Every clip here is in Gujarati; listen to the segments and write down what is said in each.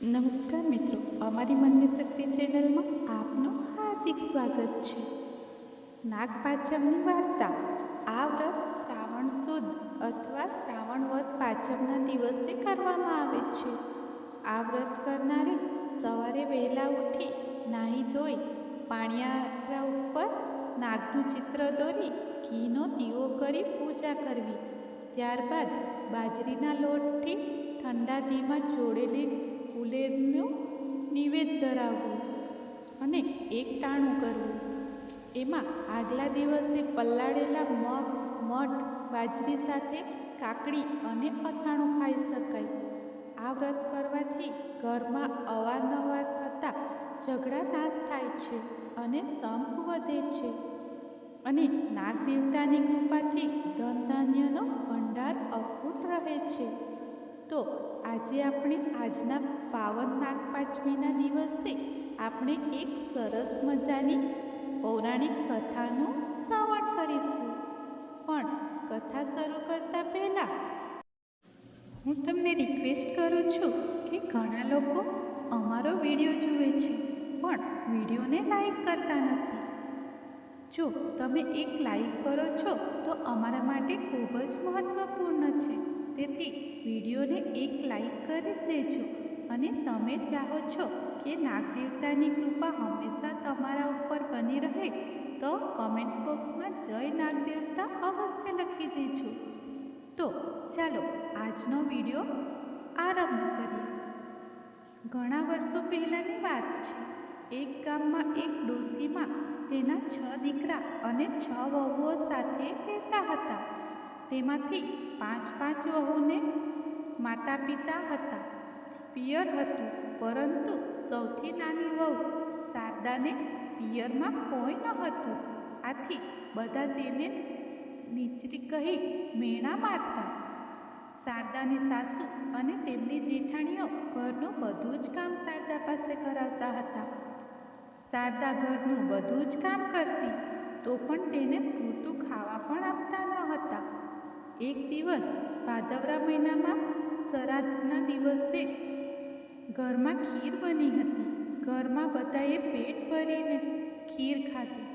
નમસ્કાર મિત્રો, અમારી મનની શક્તિ ચેનલમાં આપનું હાર્દિક સ્વાગત છે. નાગપાચમની વાર્તા, આ વ્રત શ્રાવણ સુદ અથવા શ્રાવણ વ્રત પાંચમના દિવસે કરવામાં આવે છે. આ વ્રત કરનારે સવારે વહેલા ઉઠી નાહી ધોઈ પાણિયારા ઉપર નાગનું ચિત્ર દોરી ઘીનો દીવો કરી પૂજા કરવી. ત્યારબાદ બાજરીના લોટથી ઠંડા ધીમાં ચોળેલી ફુલેરનું નિવેદ ધરાવવું અને એક ટાણું કરવું. એમાં આગલા દિવસે પલાળેલા મગ, મઠ, બાજરી સાથે કાકડી અને અથાણું ખાઈ શકાય. આ વ્રત કરવાથી ઘરમાં અવારનવાર થતા ઝઘડા નાશ થાય છે અને સંપ વધે છે. અને નાગ દેવતાની કૃપાથી ધન ધાન્યનો ભંડાર અખૂટ રહે છે. તો આજે આપણે આજના પાવન નાગપાંચમીના દિવસે આપણે એક સરસ મજાની પૌરાણિક કથાનું શ્રવણ કરીશું. પણ કથા શરૂ કરતાં પહેલાં હું તમને રિક્વેસ્ટ કરું છું કે ઘણા લોકો અમારો વીડિયો જુએ છે, પણ વિડીયોને લાઈક કરતા નથી. જો તમે એક લાઈક કરો છો, તો અમારા માટે ખૂબ જ મહત્ત્વપૂર્ણ છે. તેથી વિડીયોને એક લાઈક કરી જ લેજો. અને તમે ચાહો છો કે નાગદેવતાની કૃપા હંમેશા તમારા ઉપર બની રહે, તો કમેન્ટ બોક્સમાં જય નાગદેવતા અવશ્ય લખી દેજો. તો ચાલો આજનો વીડિયો આરંભ કરીએ. ઘણા વર્ષો પહેલાંની વાત છે, એક ગામમાં એક ડોશીમાં તેના છ દીકરા અને છ વહુઓ સાથે રહેતા હતા. તેમાંથી પાંચ પાંચ વહુને માતા પિતા હતા. પિયર હતું, પરંતુ સૌથી નાની વહુ શારદાને પિયરમાં કોઈ ન હતું. આથી બધા તેને નીચરી કહી મેણા મારતા. શારદાની સાસુ અને તેમની જેઠાણીઓ ઘરનું બધું જ કામ શારદા પાસે કરાવતા હતા. શારદા ઘરનું બધું જ કામ કરતી, તો પણ તેને પૂરતું ખાવા પણ આપતા ન હતા. એક દિવસ ભાદવરા મહિનામાં શ્રાદ્ધના દિવસે ઘરમાં ખીર બની હતી. ઘરમાં બધાએ પેટ ભરીને ખીર ખાધી.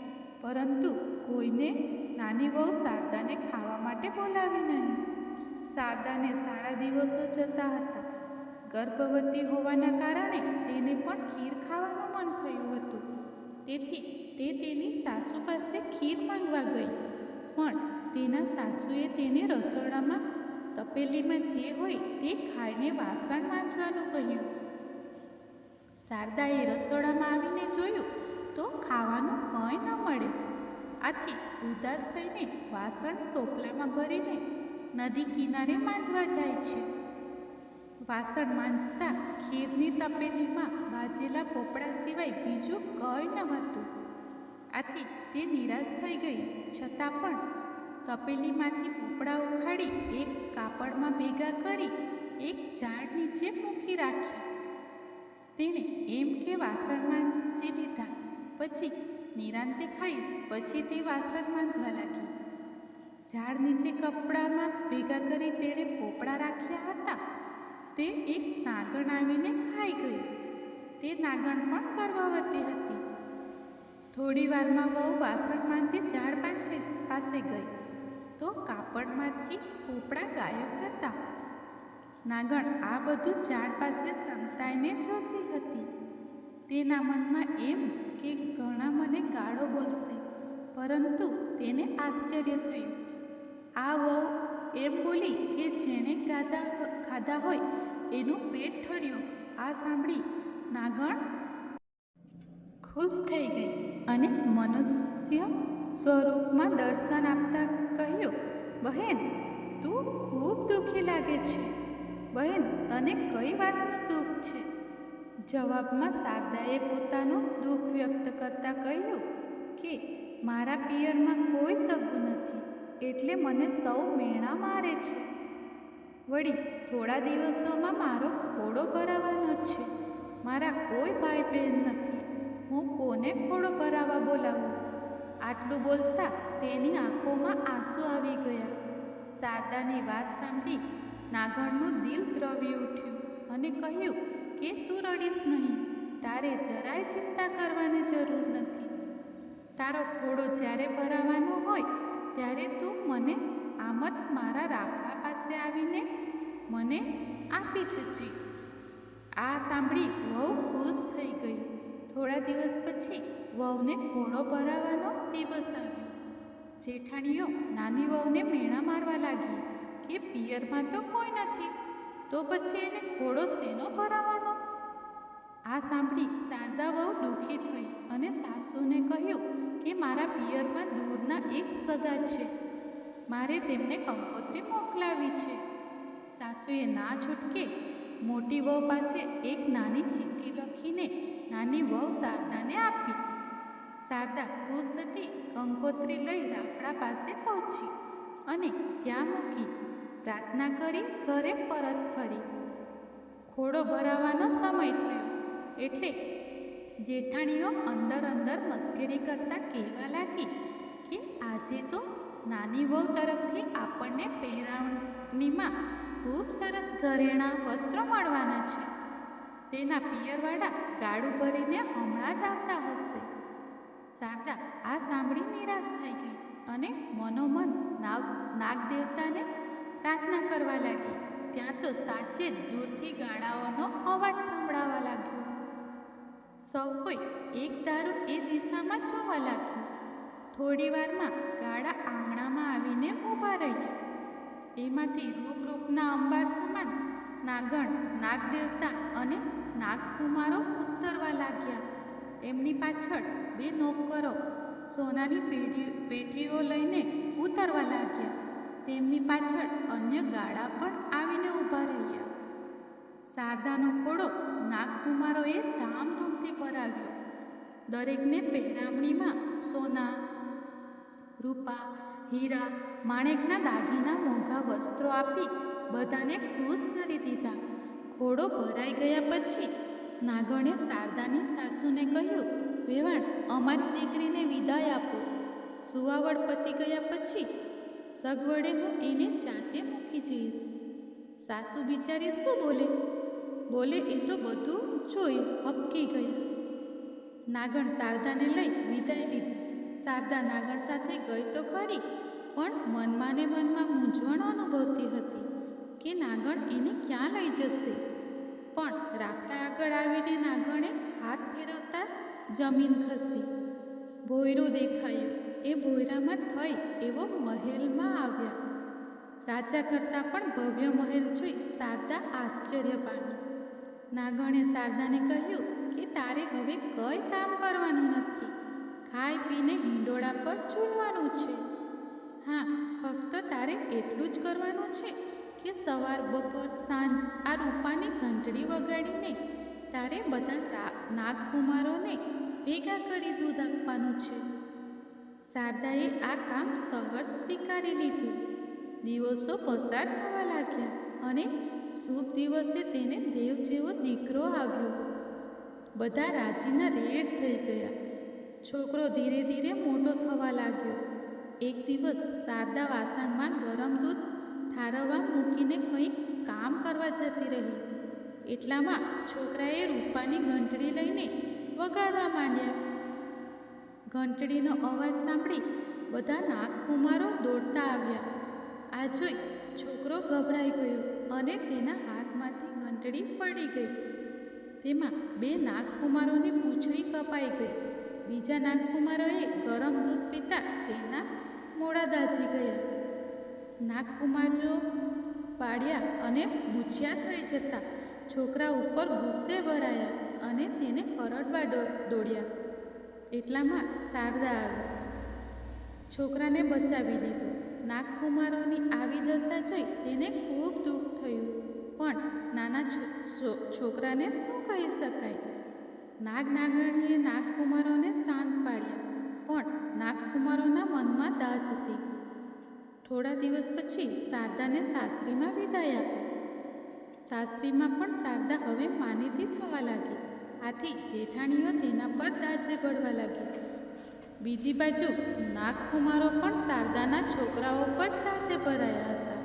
પરંતુ કોઈને નાની વહુ શારદાને ખાવા માટે બોલાવી નહીં. શારદાને સારા દિવસો જતા હતા. ગર્ભવતી હોવાના કારણે તેને પણ ખીર ખાવાનું મન થયું હતું. તેથી તે તેની સાસુ પાસે ખીર માંગવા ગઈ. પણ તેના સાસુએ તેને રસોડામાં તપેલીમાં જે હોય તે ખાઈને વાસણ માંજવાનું કહ્યું. શારદાએ રસોડામાં આવીને જોયું તો ખાવાનું કંઈ ન મળે. આથી ઉદાસ થઈને વાસણ ટોપલામાં ભરીને નદી કિનારે માંજવા જાય છે. વાસણ માંજતા ખીરની તપેલીમાં બાજેલા પોપડા સિવાય બીજું કંઈ ન હતું. આથી તે નિરાશ થઈ ગઈ. છતાં પણ તપેલીમાંથી પોપડા ઉખાડી એક કાપડમાં ભેગા કરી એક ઝાડ નીચે મૂકી રાખી. તેણે એમ કે વાસણ માંજી લીધા, પછી નિરાંતે ખાઈશ, પછી તે વાસણ માંજવા લાગી ઝાડ નીચે કપડામાં ભેગા કરી તેણે પોપડા રાખ્યા હતા. તે એક નાગણ આવીને ખાઈ ગઈ. તે નાગણ પણ ગર્ભવતી હતી. થોડી વારમાં વહુ વાસણ માંજી ઝાડ પાસે પાસે ગઈ, તો કાપડમાંથી પોપડા ગાયબ હતા. નાગણ આ બધું ઝાડ પાસે સંતાઈને જોતી હતી તેના મનમાં એમ કે ઘણા મને ગાળો બોલશે, પરંતુ તેને આશ્ચર્ય થયું. આ વહુ એમ બોલી કે જેણે ગાધા ખાધા હોય એનું પેટ ઠર્યું. આ સાંભળી નાગણ ખુશ થઈ ગઈ અને મનુષ્ય સ્વરૂપમાં દર્શન આપતા કહ્યું, બહેન, તું ખૂબ દુઃખી લાગે છે. બહેન, તને કઈ વાતનું દુઃખ છે? જવાબમાં શારદાએ પોતાનું દુઃખ વ્યક્ત કરતાં કહ્યું કે, મારા પિયરમાં કોઈ સગું નથી, એટલે મને સૌ મેણા મારે છે. વળી, થોડા દિવસોમાં મારો ખોડો ભરાવાનો છે. મારા કોઈ ભાઈ બહેન નથી. હું કોને ખોડો ભરાવા બોલાવું? આટલું બોલતા તેની આંખોમાં આંસુ આવી ગયા. શારદાની વાત સાંભળી નાગણનું દિલ દ્રવી ઉઠ્યું અને કહ્યું, કે તું રડીશ નહીં, તારે જરાય ચિંતા કરવાની જરૂર નથી. તારો ઘોડો જ્યારે ભરાવાનો હોય, ત્યારે તું મને આમત મારા રાફડા પાસે આવીને મને આપી જજી. આ સાંભળી વહુ ખુશ થઈ ગઈ. થોડા દિવસ પછી વહુને ઘોડો ભરાવાનો દિવસ આવ્યો. જેઠાણીઓ નાની વહુને મેણા મારવા લાગી. કે પિયરમાં તો કોઈ નથી. તો પછી એને ઘોડો શેનો ભરાવાનો? આ સાંભળી શારદા વહુ દુઃખી થઈ અને સાસુને કહ્યું કે મારા પિયરમાં દૂરના એક સગા છે. મારે તેમને કંકોત્રી મોકલાવી છે. સાસુએ ના છૂટકે મોટી વહુ પાસે એક નાની ચિઠ્ઠી લખીને નાની વહુ શારદાને આપી. શારદા ખુશ થતી કંકોત્રી લઈ રાખડા પાસે પહોંચી અને ત્યાં મૂકી પ્રાર્થના કરી, ઘરે પરત ફરી. ખોડો ભરાવાનો સમય થયો. એટલે જેઠાણીઓ અંદર અંદર મસ્કરી કરતાં કહેવા લાગી કે આજે તો નાની વહુ તરફથી આપણને પહેરાવણીમાં ખૂબ સરસ ઘરેણાં વસ્ત્રો મળવાના છે. તેના પિયરવાળા ગાડું ભરીને હમણાં જ આવતા હશે. શારદા, આ સાંભળી નિરાશ થઈ ગઈ અને મનોમન નાગ, નાગદેવતાને પ્રાર્થના કરવા લાગી. ત્યાં તો સાચે જ દૂરથી ગાડાઓનો અવાજ સંભળાવા લાગ્યો. સૌ કોઈ એક ધારું એ દિશામાં જોવા લાગ્યું. થોડીવારમાં ગાળા આંગણામાં આવીને ઊભા રહ્યા. એમાંથી રૂપરૂપના અંબાર સમાન નાગણ, નાગદેવતા અને નાગકુમારો ઉતરવા લાગ્યા. તેમની પાછળ બે નોકરો સોનાની પેઢી પેઢીઓ લઈને ઉતરવા લાગ્યા. તેમની પાછળ અન્ય ગાળા પણ આવીને ઊભા રહ્યા. શારદાનો ખોડો નાગકુમારોએ ધામધૂમથી ભરાવ્યો દરેકને પહેરામણીમાં સોના, રૂપા, હીરા, માણેકના દાગીના, મોંઘા વસ્ત્રો આપી બધાને ખુશ કરી દીધા. ઘોડો ભરાઈ ગયા પછી નાગણે શારદાની સાસુને કહ્યું, વેવાણ, અમારી દીકરીને વિદાય આપો. સુવાવડ પતી ગયા પછી સગવડે હું એને જાતે મૂકી જઈશ. સાસુ બિચારી શું બોલે? બોલે, એ તો બધું જોઈ હપકી ગઈ નાગણ શારદાને લઈ વિદાય લીધી. શારદા નાગણ સાથે ગઈ તો ખરી, પણ મનમાં ને મનમાં મૂંઝવણ અનુભવતી હતી કે નાગણ એને ક્યાં લઈ જશે. પણ રાફડા આગળ આવીને નાગણે હાથ ફેરવતા જમીન ખસી. ભોયરું દેખાયું. એ ભોયરામાં થઈ એવો મહેલમાં આવ્યા. રાજા કરતાં પણ ભવ્ય મહેલ જોઈ શારદા આશ્ચર્ય પામી નાગણે શારદાને કહ્યું કે તારે હવે કંઈ કામ કરવાનું નથી. ખાઈ પીને હિંડોળા પર ઝૂલવાનું છે. હા, ફક્ત તારે એટલું જ કરવાનું છે કે સવાર, બપોર, સાંજ આ રૂપાની ઘંટડી વગાડીને તારે બધા નાગકુમારોને ભેગા કરી દૂધ આપવાનું છે. શારદાએ આ કામ સહજ સ્વીકારી લીધું. દિવસો પસાર થવા લાગ્યા અને શુભ દિવસે તેને દેવ જેવો દીકરો આવ્યો. બધા રાજીના રેડ થઈ ગયા. છોકરો ધીરે ધીરે મોટો થવા લાગ્યો. એક દિવસ શારદા વાસણમાં ગરમ દૂધ ઠારવવા મૂકીને કંઈક કામ કરવા જતી રહી. એટલામાં છોકરાએ રૂપાની ઘંટડી લઈને વગાડવા માંડ્યા. ઘંટડીનો અવાજ સાંભળી બધા નાગકુમારો દોડતા આવ્યા. આ જોઈ છોકરો ગભરાઈ ગયો અને તેના હાથમાંથી ઘંટડી પડી ગઈ. તેમાં બે નાગકુમારોની પૂંછડી કપાઈ ગઈ. બીજા નાગકુમારોએ ગરમ દૂધ પીતા તેના મોડા દાજી ગયા. નાગકુમારો પાડ્યા અને બૂછ્યા થઈ જતા છોકરા ઉપર ગુસ્સે ભરાયા અને તેને કરડવા દોડ્યા. એટલામાં શારદા આવી. છોકરાને બચાવી લીધો. નાગકુમારોની આવી દશા જોઈ તેને ખૂબ દુઃખ થયું. પણ નાના છોકરાને શું કહી શકાય? નાગ નાગણીએ નાગકુમારોને શાંત પાડ્યા. પણ નાગકુમારોના મનમાં દાજ હતી. થોડા દિવસ પછી શારદાને સાસરીમાં વિદાય આપી સાસરીમાં પણ શારદા હવે માનીતી થવા લાગી. આથી જેઠાણીઓ તેના પર દાજે પડવા લાગી બીજી બાજુ નાગકુમારો પણ શારદાના છોકરાઓ પર તાજે ભરાયા હતા.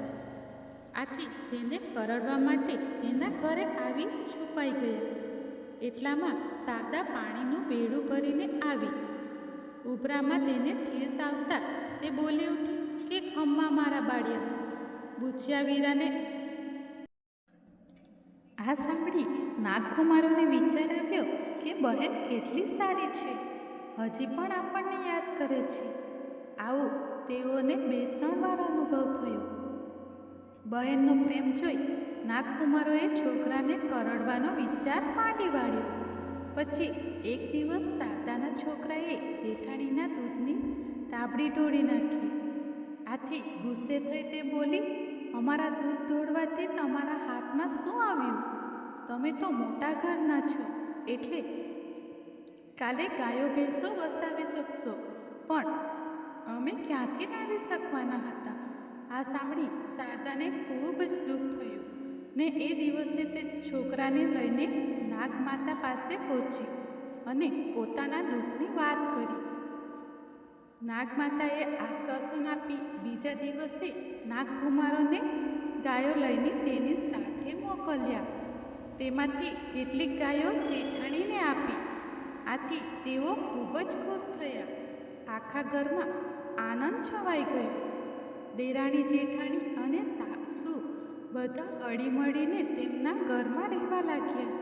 આથી તેને કરડવા માટે તેના ઘરે આવી છુપાઈ ગયા. એટલામાં શારદા પાણીનું બેડું ભરીને આવી. ઉભરામાં તેને ઠેસ આવતા તે બોલી ઉઠી કે ખમ્મા મારા બાળ્યા બુચિયા વીરાને આ સાંભળી નાગકુમારોને વિચાર આવ્યો કે બહેન કેટલી સારી છે. હજી પણ આપણને યાદ કરે છે. આવું તેઓને બે ત્રણ વાર અનુભવ થયો. બહેનનો પ્રેમ જોઈ નાગકુમારોએ છોકરાને કરડવાનો વિચાર માંડી વાળ્યો. પછી એક દિવસ સાદાના છોકરાએ જેઠાણીના દૂધની તાબડી ઢોળી નાખી. આથી ગુસ્સે થઈ તે બોલી અમારા દૂધ ઢોળવાથી તમારા હાથમાં શું આવ્યું? તમે તો મોટા ઘરના છો, એટલે કાલે ગાયો ભેંસો વસાવી શકશો. પણ અમે ક્યાંથી લાવી શકવાના હતા? આ સાંભળી શારદાને ખૂબ જ દુઃખ થયું ને એ દિવસે તે છોકરાને લઈને નાગમાતા પાસે પહોંચી અને પોતાના દુઃખની વાત કરી. નાગમાતાએ આશ્વાસન આપી બીજા દિવસે નાગકુમારોને ગાયો લઈને તેની સાથે મોકલ્યા. તેમાંથી કેટલીક ગાયો જેઠાણીને આપી. આથી તેઓ ખૂબ જ ખુશ થયા. આખા ઘરમાં આનંદ છવાઈ ગયો. દેરાણી જેઠાણી અને સાસુ બધા અડીમળીને તેમના ઘરમાં રહેવા લાગ્યા.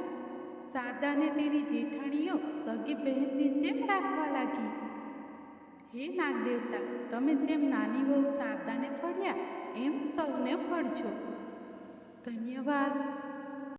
શારદાને તેની જેઠાણીઓ સગી બહેનની જેમ રાખવા લાગી. હે નાગદેવતા તમે જેમ નાની વહુ શારદાને ફળ્યા એમ સૌને ફળજો ધન્યવાદ.